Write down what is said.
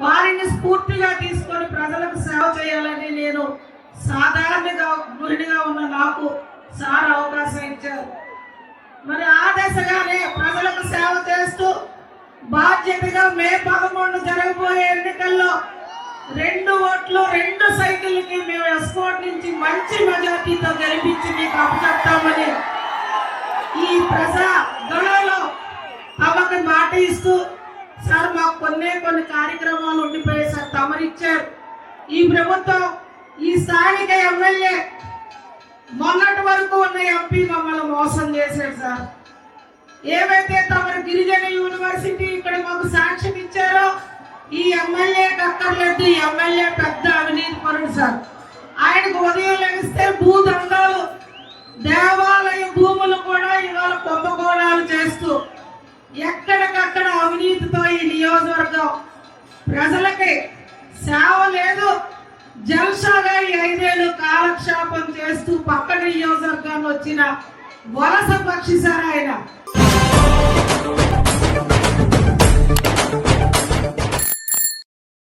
వారిని స్ఫూర్తిగా తీసుకొని ప్రజలకు సేవ చేయాలని నేను సాధారణంగా గృహిణిగా ఉన్న నాకు సార్ అవకాశం ఇచ్చారు. మరి ఆ దశగానే ప్రజలకు సేవ చేస్తూ బాధ్యతగా మే పదమూడు జరగబోయే ఎన్నికల్లో రెండు ఓట్లు రెండు సైకిల్కి మేము ఎస్కోట్ నుంచి మంచి మెజార్టీతో గెలిపించి మీకు అప్పచెప్తామని ఈ ప్రజా గణంలో తమకు మాట ఇస్తూ కొన్నే కొన్ని కార్యక్రమాలు ఉండిపోయాయి సార్. తమరిచ్చారు. ఈ ప్రభుత్వం ఈ స్థానిక ఎమ్మెల్యే మొన్నటి వరకు ఉన్న ఎంపీ మమ్మల్ని మోసం చేశారు సార్. ఏవైతే తమరు గిరిజన యూనివర్సిటీ ఇక్కడ మాకు సాక్ష్యం ఇచ్చారో ఈ ఎమ్మెల్యే అక్కర్లేదు ఎమ్మెల్యే పెద్ద అవినీతి పరుడు సార్. ఆయనకు ఉదయం లభిస్తే భూదందాలు నియోజకవర్గం ప్రజలకి సేవ లేదు. జల్సాగా ఈ ఐదేళ్ళు కాలక్షేపం చేస్తూ పక్క నియోజకవర్గాన్ని వచ్చిన వలస పక్షి సార్ ఆయన